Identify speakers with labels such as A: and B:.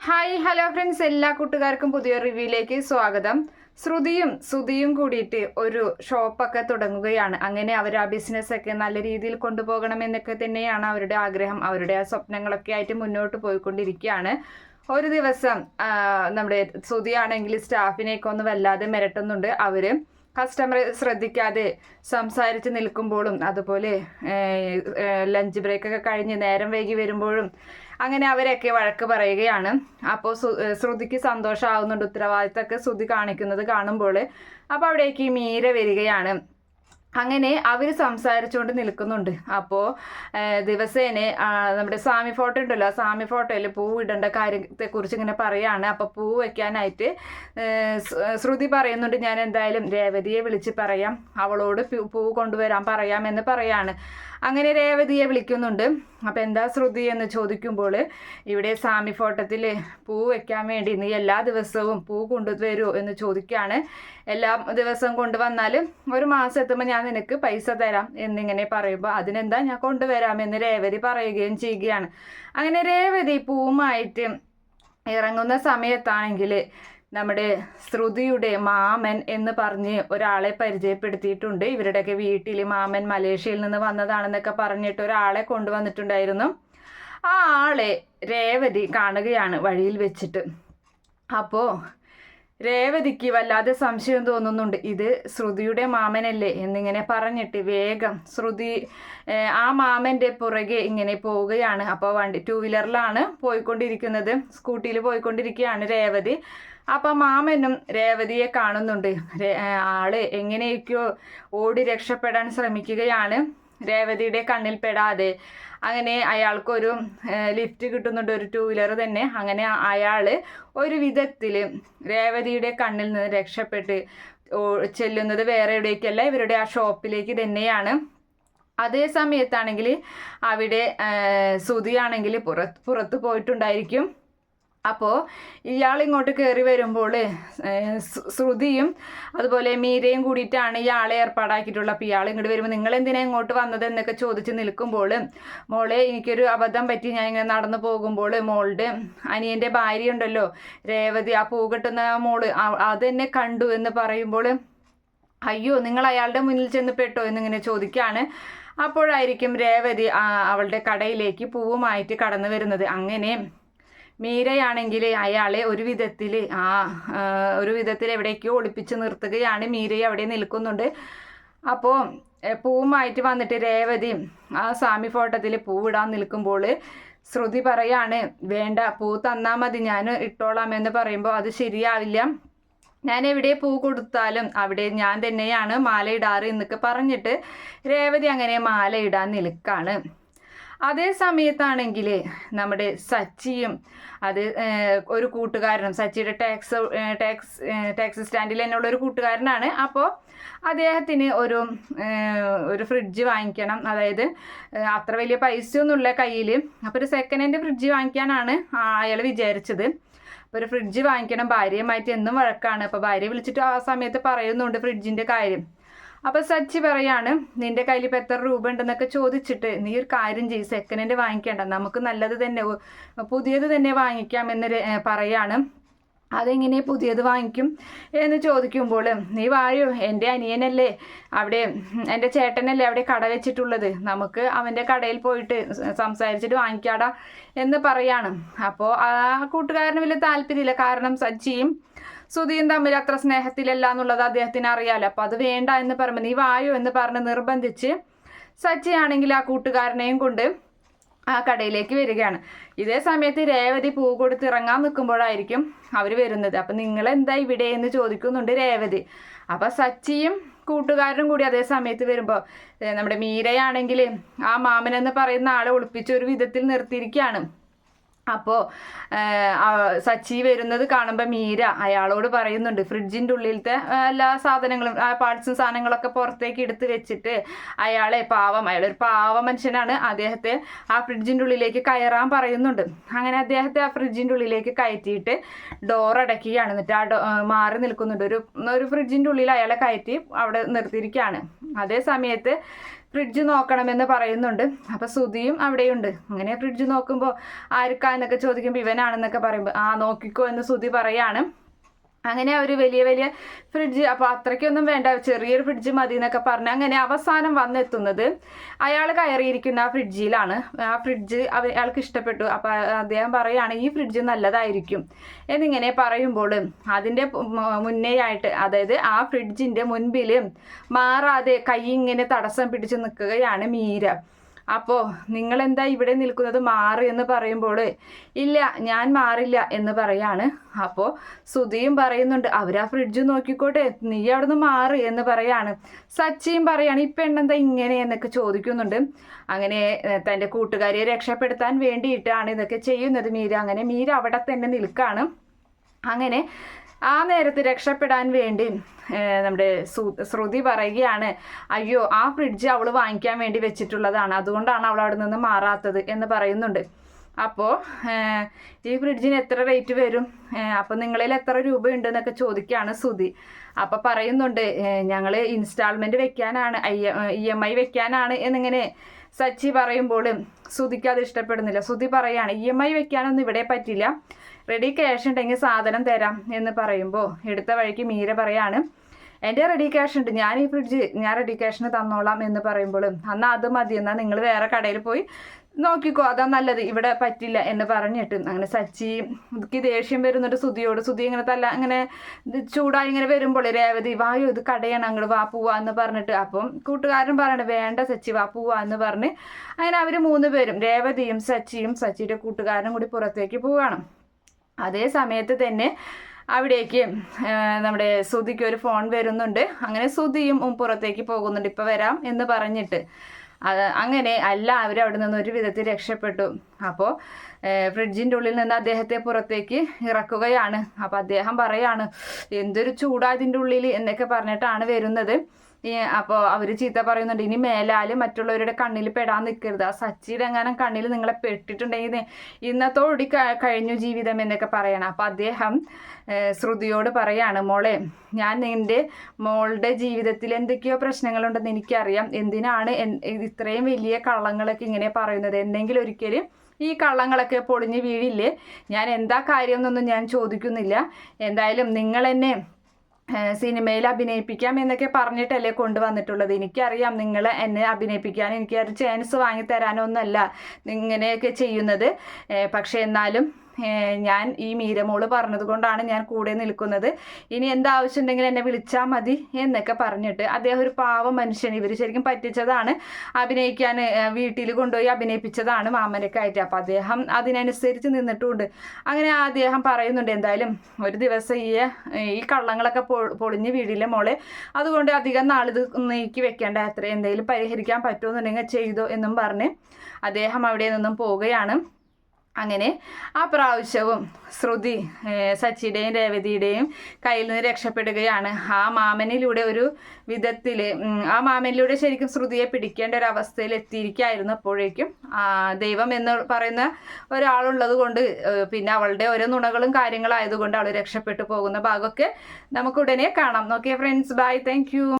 A: Hi hello friends. എല്ലാ കൂട്ടുകാർക്കും പുതിയ റിവ്യൂയിലേക്ക് സ്വാഗതം. ശ്രുതിയും ശ്രുതിയും കൂടിയിട്ട് ഒരു ഷോപ്പൊക്കെ തുടങ്ങുകയാണ്. അങ്ങനെ അവർ ആ ബിസിനസ്സൊക്കെ നല്ല രീതിയിൽ കൊണ്ടുപോകണമെന്നൊക്കെ തന്നെയാണ് അവരുടെ ആഗ്രഹം. അവരുടെ ആ സ്വപ്നങ്ങളൊക്കെ ആയിട്ട് മുന്നോട്ട് പോയിക്കൊണ്ടിരിക്കുകയാണ്. ഒരു ദിവസം നമ്മുടെ ശ്രുതിയാണെങ്കിൽ സ്റ്റാഫിനെയൊക്കെ ഒന്ന് വല്ലാതെ മിരട്ടുന്നുണ്ട്. അവർ കസ്റ്റമറെ ശ്രദ്ധിക്കാതെ സംസാരിച്ച് നിൽക്കുമ്പോഴും അതുപോലെ ലഞ്ച് ബ്രേക്കൊക്കെ കഴിഞ്ഞ് നേരം വൈകി വരുമ്പോഴും അങ്ങനെ അവരൊക്കെ വഴക്ക് പറയുകയാണ്. അപ്പോൾ ശ്രുതിക്ക് സന്തോഷമാവുന്നുണ്ട് ഉത്തരവാദിത്തമൊക്കെ ശ്രുതി കാണിക്കുന്നത് കാണുമ്പോൾ. അപ്പോൾ അവിടേക്ക് മീര വരികയാണ്. അങ്ങനെ അവർ സംസാരിച്ചുകൊണ്ട് നിൽക്കുന്നുണ്ട്. അപ്പോൾ ദിവസേന നമ്മുടെ സ്വാമി ഫോട്ടോ ഉണ്ടല്ലോ ആ സ്വാമി ഫോട്ടോയിൽ പൂ ഇടേണ്ട കാര്യത്തെക്കുറിച്ച് ഇങ്ങനെ പറയാണ്. അപ്പോൾ പൂ വെക്കാനായിട്ട് ശ്രുതി പറയുന്നുണ്ട് ഞാൻ എന്തായാലും രേവതിയെ വിളിച്ച് പറയാം. അവളോട് പൂ- പൂ പറയാം എന്ന് പറയാണ്. അങ്ങനെ രേവതിയെ വിളിക്കുന്നുണ്ട്. അപ്പം എന്താ ശ്രുതി എന്ന് ചോദിക്കുമ്പോൾ ഇവിടെ സ്വാമി ഫോട്ടത്തിൽ പൂ വെക്കാൻ വേണ്ടി നീ എല്ലാ ദിവസവും പൂ കൊണ്ടുവരുമോ എന്ന് ചോദിക്കുകയാണ് എല്ലാ ദിവസവും കൊണ്ടുവന്നാൽ ഒരു മാസം എത്തുമ്പോൾ ഞാൻ നിനക്ക് പൈസ തരാം എന്നിങ്ങനെ പറയുമ്പോൾ അതിനെന്താ ഞാൻ കൊണ്ടുവരാമെന്ന് രേവതി പറയുകയും ചെയ്യുകയാണ്. അങ്ങനെ രേവതി പൂവുമായിട്ട് ഇറങ്ങുന്ന സമയത്താണെങ്കിൽ നമ്മുടെ ശ്രുതിയുടെ മാമൻ എന്ന് പറഞ്ഞ് ഒരാളെ പരിചയപ്പെടുത്തിയിട്ടുണ്ട്. ഇവരുടെയൊക്കെ വീട്ടിൽ മാമൻ മലേഷ്യയിൽ നിന്ന് വന്നതാണെന്നൊക്കെ പറഞ്ഞിട്ട് ഒരാളെ കൊണ്ടുവന്നിട്ടുണ്ടായിരുന്നു. ആ ആളെ രേവതി കാണുകയാണ് വഴിയിൽ വെച്ചിട്ട്. അപ്പോൾ രേവതിക്ക് വല്ലാതെ സംശയം തോന്നുന്നുണ്ട്. ഇത് ശ്രുതിയുടെ മാമനല്ലേ എന്നിങ്ങനെ പറഞ്ഞിട്ട് വേഗം ശ്രുതി ആ മാമന്റെ പുറകെ ഇങ്ങനെ പോവുകയാണ്. അപ്പോൾ വണ്ടി ടൂ വീലറിലാണ് പോയിക്കൊണ്ടിരിക്കുന്നത്. സ്കൂട്ടിയിൽ പോയിക്കൊണ്ടിരിക്കുകയാണ് രേവതി. അപ്പം മാമനും രേവതിയെ കാണുന്നുണ്ട്. ആൾ എങ്ങനെയൊക്കെയോ ഓടി രക്ഷപ്പെടാൻ ശ്രമിക്കുകയാണ്. രേവതിയുടെ കണ്ണിൽ പെടാതെ അങ്ങനെ അയാൾക്കൊരു ലിഫ്റ്റ് കിട്ടുന്നുണ്ട് ഒരു ടൂ വീലർ തന്നെ. അങ്ങനെ അയാൾ ഒരു വിധത്തിൽ രേവതിയുടെ കണ്ണിൽ നിന്ന് രക്ഷപ്പെട്ട് ചെല്ലുന്നത് വേറെ എവിടേക്കല്ല ഇവരുടെ ആ ഷോപ്പിലേക്ക് തന്നെയാണ്. അതേ സമയത്താണെങ്കിൽ അവിടെ ഏഹ്, സുധിയാണെങ്കിൽ പുറത്ത് പുറത്ത് പോയിട്ടുണ്ടായിരിക്കും. അപ്പോൾ ഇയാളിങ്ങോട്ട് കയറി വരുമ്പോൾ ശ്രുതിയും അതുപോലെ മീരയും കൂടിയിട്ടാണ് ഇയാളെ ഏർപ്പാടാക്കിയിട്ടുള്ളത് അപ്പോൾ ഇയാൾ ഇങ്ങോട്ട് വരുമ്പോൾ നിങ്ങൾ എന്തിനാ ഇങ്ങോട്ട് വന്നത് എന്നൊക്കെ ചോദിച്ച് നിൽക്കുമ്പോൾ മോളെ എനിക്കൊരു അബദ്ധം പറ്റി ഞാൻ ഇങ്ങനെ നടന്നു പോകുമ്പോൾ മോളുടെ അനിയന്റെ ഭാര്യ ഉണ്ടല്ലോ രേവതി ആ പൂ കെട്ടുന്ന മോൾ അതെന്നെ കണ്ടു എന്ന് പറയുമ്പോൾ അയ്യോ നിങ്ങൾ അയാളുടെ മുന്നിൽ ചെന്ന് പെട്ടോ? എന്നിങ്ങനെ ചോദിക്കുകയാണ് അപ്പോഴായിരിക്കും രേവതി അവളുടെ കടയിലേക്ക് പൂവുമായിട്ട് കടന്നു വരുന്നത്. അങ്ങനെ മീരയാണെങ്കിൽ അയാളെ ഒരു വിധത്തിൽ ആ ഒരു വിധത്തിൽ എവിടേക്കോ ഒളിപ്പിച്ച് നിർത്തുകയാണ് മീരയെ അവിടെ നിൽക്കുന്നുണ്ട്. അപ്പോൾ പൂവുമായിട്ട് വന്നിട്ട് രേവതി ആ സ്വാമി ഫോട്ടത്തിൽ പൂവിടാൻ നിൽക്കുമ്പോൾ ശ്രുതി പറയാണ് വേണ്ട പൂ തന്നാൽ മതി ഞാൻ ഇട്ടോളാം എന്ന് പറയുമ്പോൾ അത് ശരിയാവില്ല. ഞാൻ എവിടെ പൂ കൊടുത്താലും അവിടെ ഞാൻ തന്നെയാണ് മാല ഇടാറ് എന്നൊക്കെ പറഞ്ഞിട്ട് രേവതി അങ്ങനെ മാല ഇടാൻ നിൽക്കാണ്. അതേ സമയത്താണെങ്കിൽ നമ്മുടെ സച്ചിയും അത് ഒരു കൂട്ടുകാരനും സച്ചിയുടെ ടാക്സ് ടാക്സ് ടാക്സി സ്റ്റാൻഡിൽ എന്നുള്ള ഒരു കൂട്ടുകാരനാണ്. അപ്പോൾ അദ്ദേഹത്തിന് ഒരു ഒരു ഫ്രിഡ്ജ് വാങ്ങിക്കണം. അതായത് അത്ര വലിയ പൈസയൊന്നുമില്ല കയ്യിൽ അപ്പോൾ ഒരു സെക്കൻഡ് ഹാൻഡ് ഫ്രിഡ്ജ് വാങ്ങിക്കാനാണ് അയാൾ വിചാരിച്ചത്. അപ്പോൾ ഒരു ഫ്രിഡ്ജ് വാങ്ങിക്കണം. ഭാര്യയുമായിട്ട് എന്നും വഴക്കാണ്. അപ്പോൾ ഭാര്യ വിളിച്ചിട്ട് ആ സമയത്ത് പറയുന്നുണ്ട് ഫ്രിഡ്ജിന്റെ കാര്യം. അപ്പോൾ സച്ചി പറയാണ് നിന്റെ കയ്യിൽ ഇപ്പൊ എത്ര രൂപ ഉണ്ടെന്നൊക്കെ ചോദിച്ചിട്ട് നീ ഒരു കാര്യം ചെയ്യ് സെക്കൻഡ് വാങ്ങിക്കേണ്ട നമുക്ക് നല്ലത് തന്നെ പുതിയത് തന്നെ വാങ്ങിക്കാം എന്ന് പറയാണ്. അതെങ്ങനെ പുതിയത് വാങ്ങിക്കും? എന്ന് ചോദിക്കുമ്പോൾ നീ വായോ എന്റെ അനിയനല്ലേ അവിടെ എന്റെ ചേട്ടനല്ലേ അവിടെ കട വെച്ചിട്ടുള്ളത് നമുക്ക് അവന്റെ കടയിൽ പോയിട്ട് സംസാരിച്ചിട്ട് വാങ്ങിക്കാടാ എന്ന് പറയാണ്. അപ്പോൾ ആ കൂട്ടുകാരന് വലിയ താല്പര്യമില്ല. കാരണം സച്ചിയും സുധിയും തമ്മിൽ അത്ര സ്നേഹത്തിലല്ല എന്നുള്ളത് അദ്ദേഹത്തിന് അറിയാലോ? അപ്പൊ അത് വേണ്ട എന്ന് പറയുമ്പോൾ നീ വായോ എന്ന് പറഞ്ഞ് നിർബന്ധിച്ച് സച്ചിയാണെങ്കിൽ ആ കൂട്ടുകാരനെയും കൊണ്ട് ആ കടയിലേക്ക് വരികയാണ്. ഇതേ സമയത്ത് രേവതി പൂ കൊടുത്ത് ഇറങ്ങാൻ നിൽക്കുമ്പോഴായിരിക്കും അവർ വരുന്നത്. അപ്പം നിങ്ങൾ എന്താ ഇവിടെ എന്ന് ചോദിക്കുന്നുണ്ട് രേവതി. അപ്പം സച്ചിയും കൂട്ടുകാരനും കൂടി അതേ സമയത്ത് വരുമ്പോൾ നമ്മുടെ മീരയാണെങ്കിൽ ആ മാമനെന്ന് പറയുന്ന ആളെ ഒളിപ്പിച്ച് ഒരു വിധത്തിൽ നിർത്തിയിരിക്കുകയാണ്. അപ്പോൾ സച്ചി വരുന്നത് കാണുമ്പോൾ മീര അയാളോട് പറയുന്നുണ്ട് ഫ്രിഡ്ജിന്റെ ഉള്ളിലത്തെ എല്ലാ സാധനങ്ങളും പാർട്സും സാധനങ്ങളൊക്കെ പുറത്തേക്ക് എടുത്ത് വെച്ചിട്ട് അയാളെ പാവം അയാളൊരു പാവ മനുഷ്യനാണ്. അദ്ദേഹത്തെ ആ ഫ്രിഡ്ജിന്റെ ഉള്ളിലേക്ക് കയറാൻ പറയുന്നുണ്ട്. അങ്ങനെ അദ്ദേഹത്തെ ആ ഫ്രിഡ്ജിന്റെ ഉള്ളിലേക്ക് കയറ്റിയിട്ട് ഡോർ അടയ്ക്കുകയാണ് എന്നിട്ട് ആ ഡോ മാറി നിൽക്കുന്നുണ്ട്. ഒരു ഒരു ഫ്രിഡ്ജിന്റെ ഉള്ളിൽ അയാളെ കയറ്റി അവിടെ നിർത്തിയിരിക്കുകയാണ്. അതേ സമയത്ത് ഫ്രിഡ്ജ് നോക്കണമെന്ന് പറയുന്നുണ്ട്. അപ്പോൾ സുധിയും അവിടെയുണ്ട്. അങ്ങനെ ഫ്രിഡ്ജ് നോക്കുമ്പോൾ ആർക്കാ എന്നൊക്കെ ചോദിക്കുമ്പോൾ ഇവനാണെന്നൊക്കെ പറയുമ്പോൾ ആ നോക്കിക്കോ എന്ന് സുധി പറയാണ്. അങ്ങനെ ഒരു വലിയ വലിയ ഫ്രിഡ്ജ് അപ്പോൾ അത്രയ്ക്കൊന്നും വേണ്ട. ചെറിയൊരു ഫ്രിഡ്ജ് മതി എന്നൊക്കെ പറഞ്ഞ് അങ്ങനെ അവസാനം വന്നെത്തുന്നത്. അയാൾ കയറിയിരിക്കുന്ന ആ ഫ്രിഡ്ജിലാണ് ആ ഫ്രിഡ്ജ് അയാൾക്ക് ഇഷ്ടപ്പെട്ടു. അപ്പോൾ അദ്ദേഹം പറയുകയാണ് ഈ ഫ്രിഡ്ജ് നല്ലതായിരിക്കും. എന്നിങ്ങനെ പറയുമ്പോൾ അതിന്റെ മുന്നേയായിട്ട് അതായത് ആ ഫ്രിഡ്ജിന്റെ മുൻപിൽ മാറാതെ കൈ ഇങ്ങനെ തടസ്സം പിടിച്ച് നിൽക്കുകയാണ് മീര. അപ്പോൾ നിങ്ങൾ എന്താ ഇവിടെ നിൽക്കുന്നത്? മാറി എന്ന് പറയുമ്പോൾ ഇല്ല ഞാൻ മാറില്ല എന്ന് പറയാണ്. അപ്പോൾ സുധിയും പറയുന്നുണ്ട് അവരാ ഫ്രിഡ്ജ് നോക്കിക്കോട്ടെ നീ അവിടെ നിന്ന് മാറി എന്ന് പറയാണ്. സച്ചിയും പറയാണ് ഈ പെണ്ണെന്താ ഇങ്ങനെ എന്നൊക്കെ ചോദിക്കുന്നുണ്ട്. അങ്ങനെ തന്റെ കൂട്ടുകാരിയെ രക്ഷപ്പെടുത്താൻ വേണ്ടിയിട്ടാണ് ഇതൊക്കെ ചെയ്യുന്നത് മീര. അങ്ങനെ മീര അവിടെ തന്നെ നിൽക്കുകയാണ് അങ്ങനെ ആ നേരത്ത് രക്ഷപ്പെടാൻ വേണ്ടി നമ്മുടെ ശ്രുതി പറയുകയാണ് അയ്യോ ആ ഫ്രിഡ്ജ് അവൾ വാങ്ങിക്കാൻ വേണ്ടി വെച്ചിട്ടുള്ളതാണ്. അതുകൊണ്ടാണ് അവൾ അവിടെ നിന്ന് മാറാത്തത് എന്ന് പറയുന്നുണ്ട്. അപ്പോൾ ഈ ഫ്രിഡ്ജിന് എത്ര റേറ്റ് വരും? അപ്പോൾ നിങ്ങളിൽ എത്ര രൂപ ഉണ്ടെന്നൊക്കെ ചോദിക്കുകയാണ് സുധി അപ്പോൾ പറയുന്നുണ്ട് ഞങ്ങൾ ഇൻസ്റ്റാൾമെന്റ് വെക്കാനാണ് ഇ എം ഐ വെക്കാനാണ് എന്നിങ്ങനെ സച്ചി പറയുമ്പോൾ സുധിക്ക് അത് ഇഷ്ടപ്പെടുന്നില്ല. സുധി പറയുകയാണ് ഇ എം ഐ വെക്കാനൊന്നും ഇവിടെ പറ്റില്ല. റെഡി ക്യാഷ് ഉണ്ടെങ്കിൽ സാധനം തരാം എന്ന് പറയുമ്പോൾ എടുത്ത വഴിക്ക് മീര പറയാണ് എന്റെ റെഡി ക്യാഷ് ഉണ്ട്. ഞാൻ ഈ ഫ്രിഡ്ജ് ഞാൻ റെഡി ക്യാഷിന് തന്നോളാം എന്ന് പറയുമ്പോഴും അന്ന് അത് മതി. എന്നാൽ നിങ്ങൾ വേറെ കടയിൽ പോയി നോക്കിക്കോ. അതാ നല്ലത്. ഇവിടെ പറ്റില്ല എന്ന് പറഞ്ഞിട്ട് അങ്ങനെ സച്ചി എനിക്ക് ദേഷ്യം വരുന്നുണ്ട്. സുതിയോട് സുതി ഇങ്ങനെ തല്ല ഇങ്ങനെ ചൂടായി ഇങ്ങനെ വരുമ്പോൾ രേവതി വായു ഇത് കടയാണ്. അങ്ങോട്ട് വാ പോവാ എന്ന് പറഞ്ഞിട്ട് അപ്പം കൂട്ടുകാരൻ പറയണ വേണ്ട സച്ചി വാ പോവാ എന്ന് പറഞ്ഞ് അങ്ങനെ അവർ മൂന്ന് പേരും രേവതിയും സച്ചിയും സച്ചിയുടെ കൂട്ടുകാരനും കൂടി പുറത്തേക്ക് പോവുകയാണ് അതേ സമയത്ത് തന്നെ അവിടേക്ക് നമ്മുടെ സുധിക്ക് ഒരു ഫോൺ വരുന്നുണ്ട്. അങ്ങനെ സുധിയും പുറത്തേക്ക് പോകുന്നുണ്ട്. ഇപ്പം വരാം എന്ന് പറഞ്ഞിട്ട്. അങ്ങനെ എല്ലാവരും അവിടെ നിന്ന് ഒരു വിധത്തിൽ രക്ഷപ്പെട്ടു. അപ്പോൾ ഫ്രിഡ്ജിന്റെ ഉള്ളിൽ നിന്ന് അദ്ദേഹത്തെ പുറത്തേക്ക് ഇറക്കുകയാണ്. അപ്പോൾ അദ്ദേഹം പറയാണ് എന്തൊരു ചൂടാതിന്റെ ഉള്ളിൽ എന്നൊക്കെ പറഞ്ഞിട്ടാണ് വരുന്നത്. അപ്പോൾ അവർ ചീത്ത പറയുന്നുണ്ട് ഇനി മേലാൽ മറ്റുള്ളവരുടെ കണ്ണിൽ പെടാൻ നിൽക്കരുത് ആ സച്ചിയുടെ എങ്ങാനും കണ്ണിൽ നിങ്ങളെ പെട്ടിട്ടുണ്ടെങ്കിൽ ഇന്നത്തോടി കഴിഞ്ഞു ജീവിതം എന്നൊക്കെ പറയണം. അപ്പോൾ അദ്ദേഹം ശ്രുതിയോട് പറയാണ് മോളെ ഞാൻ എന്റെ മോളുടെ ജീവിതത്തിൽ എന്തൊക്കെയോ പ്രശ്നങ്ങളുണ്ടെന്ന് എനിക്കറിയാം. എന്തിനാണ് ഇത്രയും വലിയ കള്ളങ്ങളൊക്കെ ഇങ്ങനെ പറയുന്നത്? എന്തെങ്കിലും ഒരിക്കലും ഈ കള്ളങ്ങളൊക്കെ പൊളിഞ്ഞ് വീഴില്ലേ? ഞാൻ എന്താ കാര്യം എന്നൊന്നും ഞാൻ ചോദിക്കുന്നില്ല. എന്തായാലും നിങ്ങൾ എന്നെ സിനിമയിൽ അഭിനയിപ്പിക്കാം എന്നൊക്കെ പറഞ്ഞിട്ടല്ലേ കൊണ്ടുവന്നിട്ടുള്ളത്. എനിക്കറിയാം നിങ്ങൾ എന്നെ അഭിനയിപ്പിക്കാൻ എനിക്ക് ഒരു ചാൻസ് വാങ്ങി തരാനൊന്നല്ല ഇങ്ങനെയൊക്കെ ചെയ്യുന്നത്. പക്ഷേ എന്നാലും ഞാൻ ഈ മീരമോൾ പറഞ്ഞതുകൊണ്ടാണ് ഞാൻ കൂടെ നിൽക്കുന്നത്. ഇനി എന്താവശ്യം ഉണ്ടെങ്കിൽ എന്നെ വിളിച്ചാൽ മതി എന്നൊക്കെ പറഞ്ഞിട്ട് അദ്ദേഹം ഒരു പാവ മനുഷ്യൻ. ഇവർ ശരിക്കും പറ്റിച്ചതാണ് അഭിനയിക്കാൻ വീട്ടിൽ കൊണ്ടുപോയി അഭിനയിപ്പിച്ചതാണ് മാമനൊക്കെ ആയിട്ട്. അപ്പോൾ അദ്ദേഹം അതിനനുസരിച്ച് നിന്നിട്ടുണ്ട്. അങ്ങനെ അദ്ദേഹം പറയുന്നുണ്ട് എന്തായാലും ഒരു ദിവസം ഈ ഈ കള്ളങ്ങളൊക്കെ പൊളിഞ്ഞ് വീടിലെ മോളെ? അതുകൊണ്ട് അധികം നാളിത് നീക്കി വെക്കേണ്ട. അത്ര എന്തെങ്കിലും പരിഹരിക്കാൻ പറ്റുമെന്നുണ്ടെങ്കിൽ ചെയ്തോ എന്നും പറഞ്ഞ് അദ്ദേഹം അവിടെ നിന്നും പോവുകയാണ്. അങ്ങനെ ആ പ്രാവശ്യവും ശ്രുതി സച്ചിയുടെയും രേവതിയുടെയും കയ്യിൽ നിന്ന് രക്ഷപ്പെടുകയാണ്. ആ മാമനിലൂടെ ഒരു വിധത്തിൽ ആ മാമനിലൂടെ ശരിക്കും ശ്രുതിയെ പിടിക്കേണ്ട ഒരു അവസ്ഥയിൽ എത്തിയിരിക്കായിരുന്നു അപ്പോഴേക്കും. ദൈവം എന്ന് പറയുന്ന ഒരാളുള്ളത് കൊണ്ട് പിന്നെ അവളുടെ ഓരോ നുണകളും കാര്യങ്ങളായതുകൊണ്ട് അവൾ രക്ഷപ്പെട്ടു പോകുന്ന ഭാഗമൊക്കെ നമുക്ക് ഉടനെ കാണാം. Okay friends bye thank